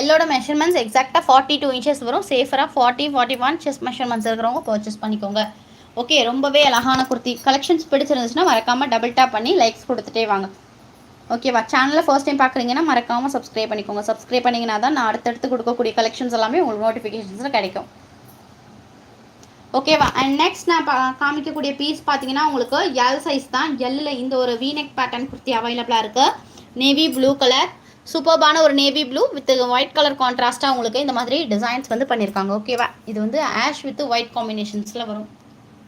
எல்லோட மெஷர்மெண்ட்ஸ் எக்ஸாக்டாக ஃபார்ட்டி டூ இன்ச்சஸ் வரும். சேஃபராக forty forty one chest measurements இருக்கிறவங்க பர்ச்சேஸ் பண்ணிக்கோங்க. ஓகே ரொம்பவே அழகான குர்த்தி. கலெக்ஷன்ஸ் பிடிச்சிருந்துச்சுன்னா மறக்காமல் டபுள் டேப் பண்ணி லைக்ஸ் கொடுத்துட்டே வாங்க. ஓகேவா சேனலில் ஃபர்ஸ்ட் டைம் பார்க்குறீங்கன்னா மறக்காமல் சப்ஸ்கிரைப் பண்ணிக்கோங்க. சப்ஸ்கிரைப் பண்ணிங்கன்னா தான் நான் அடுத்தடுத்து கொடுக்கக்கூடிய கலெக்ஷன்ஸ் எல்லாமே உங்களுக்கு நோட்டிஃபிகேஷன்ஸில் கிடைக்கும். ஓகேவா அண்ட் நெக்ஸ்ட் நான் காமிக்கக்கூடிய பீஸ் பார்த்தீங்கன்னா உங்களுக்கு எல் சைஸ் தான். எல்லில் இந்த ஒரு வீநெக் பேட்டர்ன் குர்த்தி அவைலபிளாக இருக்குது நேவி ப்ளூ கலர் சூப்பர்பான ஒரு navy blue with white colour கான்ட்ராஸ்ட்டாக உங்களுக்கு இந்த மாதிரி டிசைன்ஸ் வந்து பண்ணியிருக்காங்க ஓகேவா இது வந்து ஆஷ் வித் ஒயிட் காம்பினேஷன்ஸில் வரும்.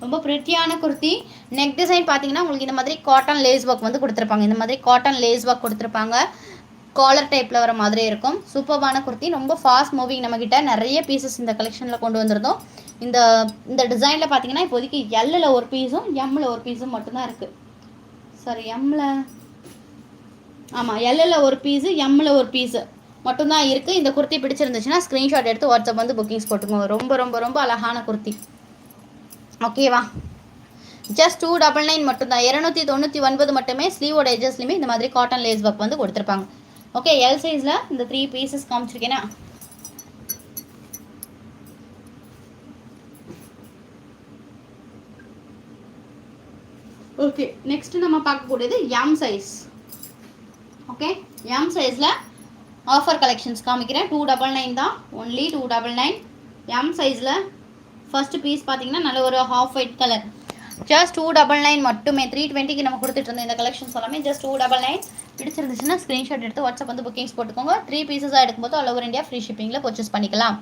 ரொம்ப ப்ரிட்டியான குர்த்தி நெக் டிசைன் பார்த்தீங்கன்னா உங்களுக்கு இந்த மாதிரி காட்டன் லேஸ் ஒர்க் வந்து கொடுத்துருப்பாங்க. இந்த மாதிரி காட்டன் லேஸ் ஒர்க் கொடுத்துருப்பாங்க. காலர் டைப்பில் வர மாதிரி இருக்கும். சூப்பர்பான குர்த்தி ரொம்ப ஃபாஸ்ட் மூவிங் நம்மக்கிட்ட நிறைய பீசஸ் இந்த கலெக்ஷனில் கொண்டு வந்திருந்தோம். இந்த இந்த டிசைனில் பார்த்தீங்கன்னா இப்போதைக்கு எல்லில் ஒரு பீஸும் எம்மில் ஒரு பீஸும் மட்டும்தான் இருக்குது சாரி எம்மில் ஆமாம் எல்லில் ஒரு பீஸு எம்மில் ஒரு பீஸு மட்டும்தான் இருக்குது இந்த குர்த்தி பிடிச்சிருந்துச்சுன்னா ஸ்க்ரீன்ஷாட் எடுத்து வாட்ஸ்அப் வந்து புக்கிங்ஸ் போட்டுக்கோங்க ரொம்ப ரொம்ப ரொம்ப அழகான குர்த்தி. ஓகேவா ஜஸ்ட் டூ டபுள் நைன் மட்டும்தான். இரநூத்தி தொண்ணூற்றி ஒன்பது மட்டுமே ஸ்லீவோட எஜஸ்லையுமே இந்த மாதிரி காட்டன் லேஸ் ஒர்க் வந்து கொடுத்துருப்பாங்க. ஓகே எல் சைஸில் இந்த த்ரீ பீசஸ் காமிச்சிருக்கேன்னா ஓகே நெக்ஸ்ட் நம்ம பார்க்கக்கூடியது எம் சைஸ் ஓகே? எம் சைஸில் ஆஃபர் கலெக்ஷன்ஸ் காமிக்கிறேன். டூ டபுள் நைன் தான். Only two double nine M சைஸில் ஃபஸ்ட்டு பீஸ் பார்த்தீங்கன்னா நல்ல ஒரு half white colour just two double nine மட்டுமே. த்ரீ டுவெண்ட்டிக்கு நம்ம கொடுத்துட்டு இருந்தோம் இந்த கலெக்ஷன்ஸ் எல்லாமே ஜஸ்ட் டூ டபுள் நைன் பிடிச்சிருந்துச்சுன்னா ஸ்க்ரீன்ஷாட் எடுத்து வாட்ஸ்அப் வந்து புக்கிங்ஸ் போட்டுக்கோங்க. த்ரீ பீசஸாக எடுக்கும்போது ஆல் ஓவர் இந்தியா ஃப்ரீ ஷிப்பிங்கில் பர்ச்சேஸ் பண்ணிக்கலாம்.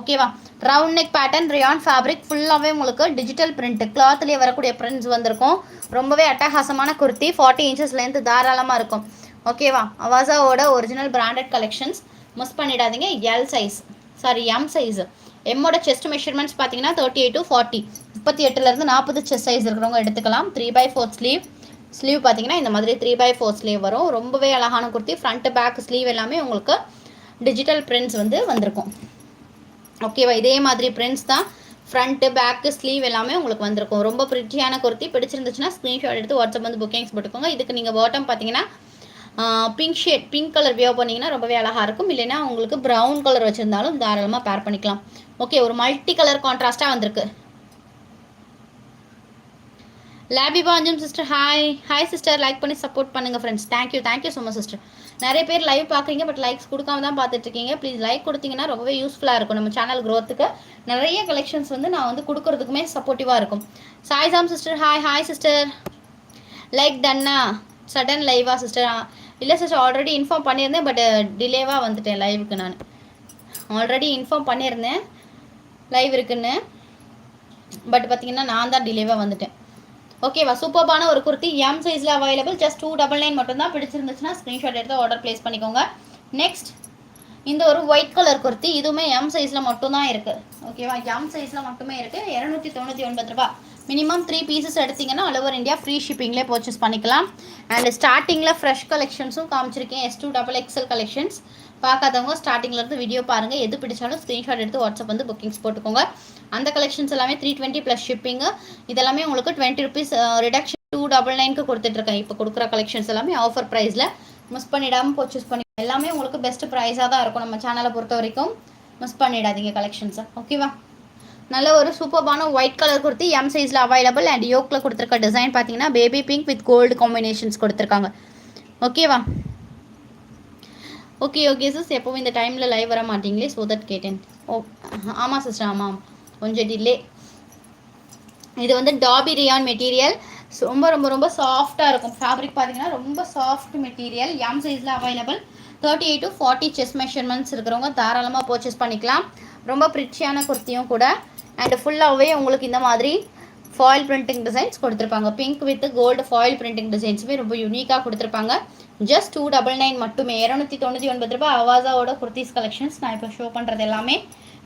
ஓகேவா round neck pattern rayon fabric ஃபுல்லாகவே உங்களுக்கு டிஜிட்டல் பிரிண்ட் கிளாத்லேயே வரக்கூடிய பிரிண்ட்ஸ் வந்திருக்கும். ரொம்பவே அட்டகாசமான குர்த்தி. ஃபார்ட்டி இன்ச்சஸ்லேருந்து தாராளமாக இருக்கும். ஓகேவா அவாசாவோட ஒரிஜினல் பிராண்டட் கலெக்ஷன்ஸ் மிஸ் பண்ணிடாதீங்க. L size sorry M size எம்மோட chest measurements பார்த்தீங்கன்னா தேர்ட்டி எயிட் டு ஃபார்ட்டி முப்பத்தி எட்டுலேருந்து நாற்பது செஸ்ட் சைஸ் இருக்கிறவங்க எடுத்துக்கலாம். Three by four sleeve sleeve பார்த்தீங்கன்னா இந்த மாதிரி த்ரீ பை ஃபோர் ஸ்லீவ் வரும். ரொம்பவே அழகான குர்த்தி. ஃப்ரண்ட் பேக் ஸ்லீவ் எல்லாமே உங்களுக்கு டிஜிட்டல் பிரிண்ட்ஸ் வந்து வந்திருக்கும். ஓகேவா இதே மாதிரி பிரிண்ட்ஸ் தான் ஃப்ரண்ட்டு பேக்கு ஸ்லீவ் எல்லாமே உங்களுக்கு வந்திருக்கும். ரொம்ப பிரிட்டியான குர்த்தி. பிடிச்சிருந்துச்சுன்னா ஸ்க்ரீன்ஷாட் எடுத்து வாட்ஸ்அப் வந்து புக்கிங்ஸ் போட்டுக்கோங்க. இதுக்கு நீங்கள் பாட்டம் பார்த்தீங்கன்னா பிங்க் ஷேட் பிங்க் கலர் வியோ பண்ணிங்கன்னா ரொம்பவே அழகாக இருக்கும். இல்லைன்னா உங்களுக்கு ப்ரௌன் கலர் வச்சுருந்தாலும் தாராளமாக பேர் பண்ணிக்கலாம். ஓகே ஒரு மல்டி கலர் கான்ட்ராஸ்ட்டாக வந்திருக்கு. லேபி பாஞ்சம் sister hi hi sister like பண்ணி சப்போர்ட் பண்ணுங்கள் friends thank you thank you so much sister நிறைய பேர் லைவ் பார்க்குறீங்க பட் லைக்ஸ் கொடுக்காம தான் பார்த்துட்ருக்கீங்க ப்ளீஸ் லைக் கொடுத்தீங்கன்னா ரொம்பவே யூஸ்ஃபுல்லாக இருக்கும். நம்ம சேனல் க்ரோத்துக்கு நிறைய கலெக்ஷன்ஸ் வந்து நான் வந்து கொடுக்கறதுக்குமே சப்போர்ட்டிவாக இருக்கும். சாய்சாம் sister hi hi sister like டன்னா sudden லைவா சிஸ்டர் இல்லை சிஸ்டர் ஆல்ரெடி இன்ஃபார்ம் பண்ணியிருந்தேன் பட் டிலேவாக uh, வந்துட்டேன் லைவுக்கு நான். ஆல்ரெடி இன்ஃபார்ம் பண்ணியிருந்தேன் லைவ் இருக்குன்னு. பட் பார்த்தீங்கன்னா நான் தான் டிலேவாக வந்துட்டேன். ஓகேவா சூப்பர்பான ஒரு குர்த்தி எம் சைஸில் available just two double nine மட்டும் தான் பிடிச்சிருந்துச்சுன்னா ஸ்க்ரீன்ஷாட் எடுத்து ஆர்டர் ப்ளேஸ் பண்ணிக்கோங்க. நெக்ஸ்ட் இந்த ஒரு ஒயிட் கலர் குர்த்தி இதுவுமே எம் சைஸில் மட்டும்தான் இருக்குது ஓகேவா எம் சைஸில் மட்டுமே இருக்குது இரநூத்தி தொண்ணூற்றி ஒன்பது ரூபா மினிமம் த்ரீ பீசஸ் எடுத்தீங்கன்னா ஆல் ஓவர் இந்தியா ஃப்ரீ ஷிப்பிங்லேயே பர்ச்சேஸ் பண்ணிக்கலாம். அண்ட் ஸ்டார்டிங்கில் ஃப்ரெஷ் கலெக்ஷன்ஸும் காமிச்சிருக்கேன். S two double XL collections பார்க்காதவங்க ஸ்டார்டிங்லேருந்து வீடியோ பாருங்கள் எது பிடிச்சாலும் ஸ்க்ரீன்ஷாட் எடுத்து வாட்ஸ்அப் வந்து புக்கிங்ஸ் போட்டுக்கோங்க. அந்த கலெக்ஷன்ஸ் எல்லாமே த்ரீ டுவெண்ட்டி ப்ளஸ் ஷிப்பிங்கு இதெல்லாமே உங்களுக்கு twenty rupees reduction two double நைனுக்கு கொடுத்துட்ருக்கேன். இப்போ கொடுக்குற கலெக்ஷன்ஸ் எல்லாமே ஆஃபர் ப்ரைஸில் மிஸ் பண்ணிடாமல் பர்ச்சேஸ் பண்ணி எல்லாமே உங்களுக்கு பெஸ்ட் ப்ரைஸாக தான் இருக்கும் நம்ம சேனலை பொறுத்த வரைக்கும். மிஸ் பண்ணிடாதீங்க கலெக்ஷன்ஸை ஓகேவா நல்ல ஒரு சூப்பர்பான ஒயிட் கலர் கொடுத்து எம் சைஸில் அவைலபிள் அண்ட் யோக்கில் கொடுத்துருக்க டிசைன் பார்த்தீங்கன்னா baby pink with gold combinations கொடுத்துருக்காங்க. ஓகேவா ஓகே ஓகே சிஸ் எப்போவும் இந்த டைமில் லைவ் வர மாட்டீங்களே? ஸோ தட் கேட்டேன். ஓ ஆமாம் சிஸ்டர் ஆமாம் கொஞ்சம் டிலே இது வந்து டாபி ரியான் மெட்டீரியல் ரொம்ப ரொம்ப ரொம்ப சாஃப்டாக இருக்கும். ஃபேப்ரிக் பார்த்தீங்கன்னா ரொம்ப சாஃப்ட் மெட்டீரியல் எம் சைஸில் available thirty eight to forty chest measurements இருக்கிறவங்க தாராளமாக பர்ச்சேஸ் பண்ணிக்கலாம். ரொம்ப பிரிச்சியான குர்த்தியும் கூட. அண்ட் ஃபுல்லாகவே உங்களுக்கு இந்த மாதிரி ஃபாயில் பிரிண்டிங் டிசைன்ஸ் கொடுத்துருப்பாங்க. Pink with gold foil printing டிசைன்ஸுமே ரொம்ப யூனிக்காக கொடுத்துருப்பாங்க. ஜஸ்ட் டூ டபுள் நைன் மட்டுமே. இரநூத்தி தொண்ணூற்றி ஒன்பது ரூபாய் அவாசாவோட குர்த்திஸ் கலெக்ஷன்ஸ் நான் இப்போ ஷோ பண்ணுறது எல்லாமே.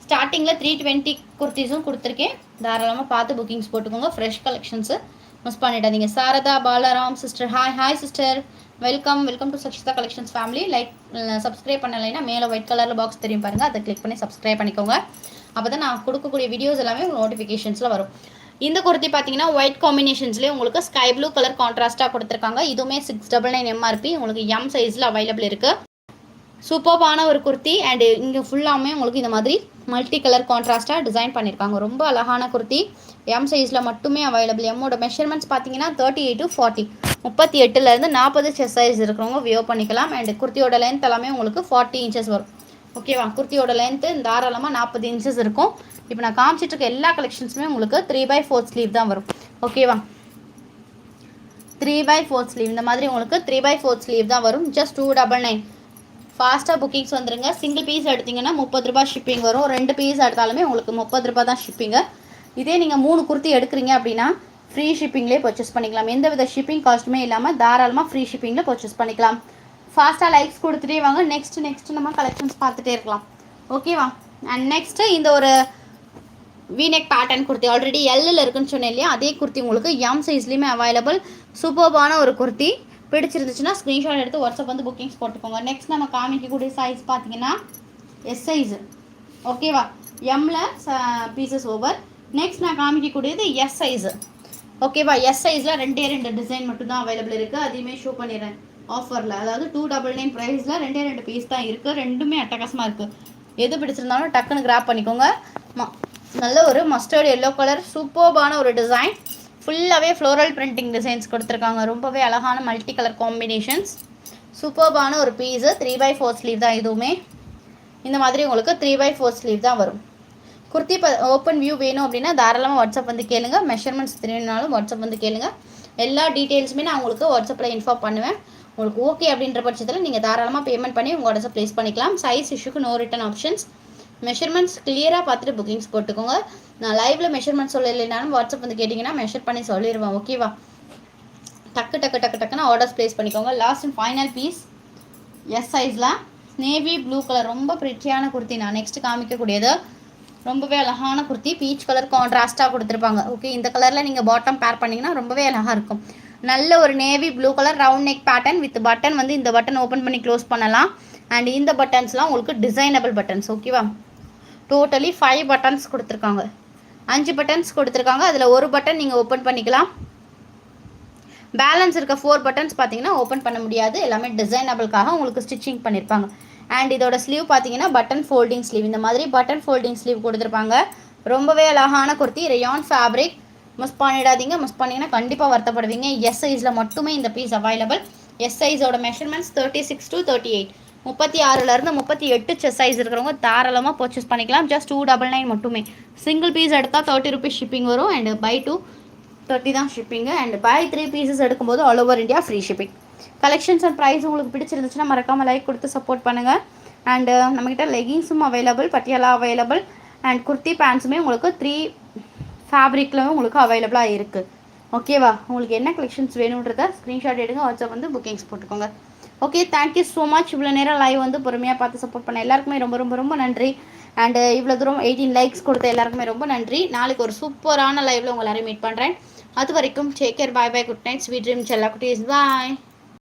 ஸ்டார்டிங்கில் த்ரீ டுவெண்ட்டி குர்த்திஸும் கொடுத்துருக்கேன். தாராளமாக பார்த்து புக்கிங்ஸ் போட்டுக்கோங்க. ஃப்ரெஷ் கலெக்ஷன்ஸு மிஸ் பண்ணிடாதீங்க. Sarada Balaram sister hi hi sister welcome welcome to Sakshita collections family like subscribe பண்ணலைன்னா மேலே ஒயிட் கலரில் பாக்ஸ் தெரியும் பாருங்கள் அதை கிளிக் பண்ணி சப்ஸ்கிரைப் பண்ணிக்கோங்க. அப்போ தான் நான் கொடுக்கக்கூடிய வீடியோஸ் எல்லாமே உங்களுக்கு நோட்டிஃபிகேஷன்ஸில் வரும். இந்த குர்த்தி பார்த்தீங்கன்னா ஒயிட் காம்பினேஷன்ஸ்லேயே உங்களுக்கு ஸ்கை ப்ளூ கலர் கான்ட்ராஸ்ட்டாக கொடுத்துருக்காங்க. இதுவுமே சிக்ஸ் டபுள் நைன் எம்ஆர்பி உங்களுக்கு எம் சைஸில் அவைலபிள் இருக்குது சூப்பர்பான ஒரு குர்த்தி அண்டு இங்கே ஃபுல்லாமே உங்களுக்கு இந்த மாதிரி மல்டி கலர் கான்ட்ராஸ்ட்டாக டிசைன் பண்ணியிருக்காங்க ரொம்ப அழகான குர்த்தி எம் சைஸில் மட்டுமே அவைலபிள் எம்மோட மெஷர்மெண்ட்ஸ் பார்த்தீங்கன்னா தேர்ட்டி எயிட் டு ஃபார்ட்டி முப்பத்தி எட்டுலேருந்து நாற்பது செஸ் சைஸ் இருக்கிறவங்க வியோ பண்ணிக்கலாம். அண்ட் குர்த்தியோட லென்த் எல்லாமே உங்களுக்கு ஃபார்ட்டி இன்ச்சஸ் வரும். ஓகேவா குர்த்தியோட லென்த்து தாராளமாக நாற்பது இன்ச்சஸ் இருக்கும். இப்போ நான் காமிச்சிட்டு இருக்க எல்லா கலெக்ஷன்ஸுமே உங்களுக்கு த்ரீ பை ஃபோர் ஸ்லீவ் தான் வரும். ஓகேவா த்ரீ பை ஃபோர்த் ஸ்லீவ் இந்த மாதிரி உங்களுக்கு த்ரீ பை ஃபோர்த் ஸ்லீவ் தான் வரும். ஜஸ்ட் டூ டபுள் நைன் ஃபாஸ்ட்டாக புக்கிங்ஸ் வந்துருங்க. சிங்கிள் பீஸ் எடுத்திங்கன்னா முப்பது ரூபாய் ஷிப்பிங் வரும். ரெண்டு பீஸ் எடுத்தாலுமே உங்களுக்கு முப்பது ரூபாய் தான் ஷிப்பிங்கு இதே நீங்கள் மூணு குர்த்தி எடுக்கிறீங்க அப்படின்னா ஃப்ரீ ஷிப்பிங்லேயே பர்ச்சேஸ் பண்ணிக்கலாம். எந்த வித ஷிப்பிங் காஸ்ட்டுமே இல்லாமல் தாராளமாக ஃப்ரீ ஷிப்பிங்கில் பர்ச்சேஸ் பண்ணிக்கலாம். ஃபாஸ்ட்டாக லைக்ஸ் கொடுத்துட்டே வாங்க. நெக்ஸ்ட் நெக்ஸ்ட் நம்ம கலெக்ஷன்ஸ் பார்த்துட்டே இருக்கலாம். ஓகேவா அண்ட் நெக்ஸ்ட்டு இந்த ஒரு V neck pattern kurti. Already எல்லில் இருக்குன்னு சொன்னேன் இல்லையா? அதே குர்த்தி உங்களுக்கு எம் சைஸ்லேயுமே அவைலபிள் சூப்பர்பான ஒரு குர்த்தி. பிடிச்சிருந்துச்சுன்னா ஸ்க்ரீன்ஷாட் எடுத்து வாட்ஸ்அப் வந்து புக்கிங்ஸ் போட்டுக்கோங்க. நெக்ஸ்ட் நம்ம காமிக்கக்கூடிய சைஸ் பார்த்தீங்கன்னா எஸ் சைஸு ஓகேவா எம்மில் பீசஸ் ஓவர் நெக்ஸ்ட் நான் காமிக்கக்கூடியது எஸ் சைஸு ஓகேவா எஸ் சைஸில் ரெண்டே ரெண்டு டிசைன் மட்டும் தான் அவைலபிள் இருக்குது அதையுமே ஷோ பண்ணிடுறேன் ஆஃபரில் அதாவது டூ டபுள் நைன் ப்ரைஸில் ரெண்டே ரெண்டு பீஸ் தான் இருக்குது ரெண்டுமே அட்டகாசமாக இருக்குது எது பிடிச்சிருந்தாலும் டக்குன்னு கிராப் பண்ணிக்கோங்க. நல்ல ஒரு மஸ்டர்ட் எல்லோ கலர் சூப்பர்பான ஒரு டிசைன் ஃபுல்லாகவே ஃப்ளோரல் பிரிண்டிங் டிசைன்ஸ் கொடுத்துருக்காங்க. ரொம்பவே அழகான மல்டி கலர் காம்பினேஷன்ஸ் சூப்பர்பான ஒரு piece three by four sleeve தான் இதுவுமே. இந்த மாதிரி உங்களுக்கு த்ரீ பை ஃபோர் ஸ்லீவ் தான் வரும். குர்த்தி ப ஓப்பன் வியூ வேணும் அப்படின்னா தாராளமாக வாட்ஸ்அப் வந்து கேளுங்க. மெஷர்மெண்ட்ஸ் தெரியணுனாலும் வாட்ஸ்அப் வந்து கேளுங்க. எல்லா டீட்டெயில்ஸுமே நான் உங்களுக்கு வாட்ஸ்அப்பில் இன்ஃபார்ம் பண்ணுவேன். உங்களுக்கு ஓகே அப்படின்ற பட்சத்தில் நீங்கள் தாராளமாக பேமெண்ட் பண்ணி உங்கள் வாட்ஸ்அப் ப்ளேஸ் பண்ணிக்கலாம். சைஸ் இஷ்யூக்கு நோ ரிட்டன் ஆப்ஷன்ஸ் மெஷர்மெண்ட்ஸ் கிளியராக பார்த்துட்டு புக்கிங்ஸ் போட்டுக்கோங்க. நான் லைவில் மெஷர்மெண்ட் சொல்லலைனாலும் வாட்ஸ்அப் வந்து கேட்டிங்கன்னா மெஷர் பண்ணி சொல்லிடுவேன் ஓகேவா டக்கு டக்கு டக்கு டக்குன்னு ஆர்டர்ஸ் ப்ளேஸ் பண்ணிக்கோங்க. Last and final piece S சைஸில் நேவி ப்ளூ கலர் ரொம்ப பிரிட்டியான குர்த்தி. நான் நெக்ஸ்ட் காமிக்கக்கூடியது. ரொம்பவே அழகான குர்த்தி. பீச் கலர் கான்ட்ராஸ்ட்டாக கொடுத்துருப்பாங்க. ஓகே இந்த கலரில் நீங்கள் பாட்டம் பேர் பண்ணிங்கன்னா ரொம்பவே அழகாக இருக்கும். நல்ல ஒரு navy blue colour round neck pattern with button வந்து இந்த பட்டன் ஓப்பன் பண்ணி க்ளோஸ் பண்ணலாம். அண்ட் இந்த பட்டன்ஸ்லாம் உங்களுக்கு டிசைனபிள் பட்டன்ஸ் ஓகேவா டோட்டலி ஃபைவ் பட்டன்ஸ் கொடுத்துருக்காங்க. அஞ்சு பட்டன்ஸ் கொடுத்துருக்காங்க. அதில் ஒரு பட்டன் நீங்கள் ஓப்பன் பண்ணிக்கலாம். பேலன்ஸ் இருக்க ஃபோர் பட்டன்ஸ் பார்த்தீங்கன்னா ஓப்பன் பண்ண முடியாது. எல்லாமே டிசைனபிள்காக உங்களுக்கு ஸ்டிச்சிங் பண்ணியிருப்பாங்க அண்ட் இதோட ஸ்லீவ் பார்த்தீங்கன்னா பட்டன் ஃபோல்டிங் ஸ்லீவ் இந்த மாதிரி பட்டன் ஃபோல்டிங் ஸ்லீவ் கொடுத்துருப்பாங்க. ரொம்பவே அழகான குர்த்தி. ரயான் ஃபேப்ரிக் மிஸ் பண்ணிடாதீங்க. மிஸ் பண்ணிங்கன்னா கண்டிப்பாக வருத்தப்படுவீங்க. எஸ் சைஸில் மட்டுமே இந்த piece available S சைஸோட measurements thirty six to thirty eight முப்பத்தி ஆறுலேருந்து முப்பத்தி எட்டு செஸ் சைஸ் இருக்கிறவங்க தாராளமாக பர்ச்சேஸ் பண்ணிக்கலாம். ஜஸ்ட் டூ டபுள் நைன் மட்டுமே. சிங்கிள் பீஸ் எடுத்தால் தேர்ட்டி ருபீஸ் ஷிப்பிங் வரும் அண்ட் பை டூ தேர்ட்டி தான் shipping and by three pieces எடுக்கும்போது all over India free shipping collections and price உங்களுக்கு பிடிச்சிருந்துச்சுன்னா மறக்காமல் லைக் கொடுத்து சப்போர்ட் பண்ணுங்கள் அண்டு நம்மக்கிட்ட லெகின்ஸும் available Patiala available and kurti பேண்ட்ஸுமே உங்களுக்கு த்ரீ ஃபேப்ரிக்லும் உங்களுக்கு அவைலபிளாக இருக்குது ஓகேவா உங்களுக்கு என்ன கலெக்ஷன்ஸ் வேணுன்றத ஸ்க்ரீன்ஷாட் எடுங்க. வாட்ஸ்அப் வந்து புக்கிங்ஸ் போட்டுக்கோங்க. Okay thank you so much இவ்வளோ நேரம் லைவ் வந்து பொறுமையாக பார்த்து சப்போர்ட் பண்ண எல்லாருக்குமே ரொம்ப ரொம்ப ரொம்ப நன்றி. அண்டு uh, இவ்வளோ தூரம் எயிட்டீன் லைக்ஸ் கொடுத்த எல்லாருக்குமே ரொம்ப நன்றி. நாளைக்கு ஒரு சூப்பரான லைவில் உங்களாரையும் எல்லாரையும் மீட் பண்ணுறேன் அது வரைக்கும் take care bye bye good night sweet dream செல்லா குட்டீஸ் பாய்